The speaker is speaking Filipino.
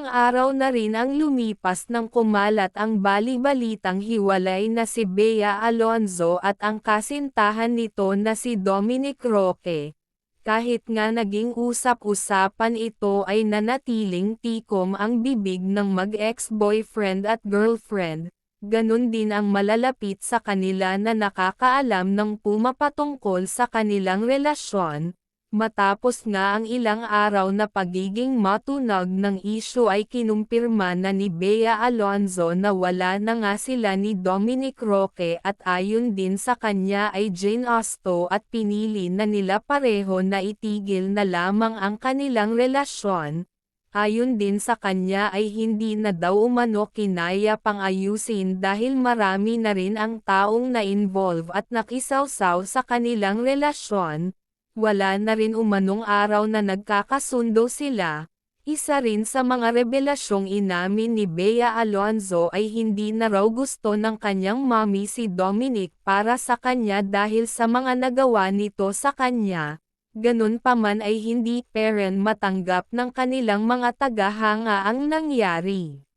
araw na rin ang lumipas nang kumalat ang bali-balitang hiwalay na si Bea Alonzo at ang kasintahan nito na si Dominic Roque. Kahit nga naging usap-usapan ito ay nanatiling tikom ang bibig ng mag-ex-boyfriend at girlfriend, ganun din ang malalapit sa kanila na nakakaalam ng pumapatungkol sa kanilang relasyon, Matapos nga ang ilang araw na pagiging matunag ng isyu ay kinumpirma na ni Bea Alonzo na wala na nga sila ni Dominic Roque at ayon din sa kanya ay Jane Austo at pinili na nila pareho na itigil na lamang ang kanilang relasyon. Ayon din sa kanya ay hindi na daw umano kinaya pang ayusin dahil marami na rin ang taong na-involve at nakisawsaw sa kanilang relasyon, wala na rin umanong araw na nagkakasundo sila. Isa rin sa mga revelasyong inamin ni Bea Alonzo ay hindi na raw gusto ng kanyang mommy si Dominic para sa kanya dahil sa mga nagawa nito sa kanya. Ganun pa man ay hindi parent matanggap ng kanilang mga tagahanga ang nangyari.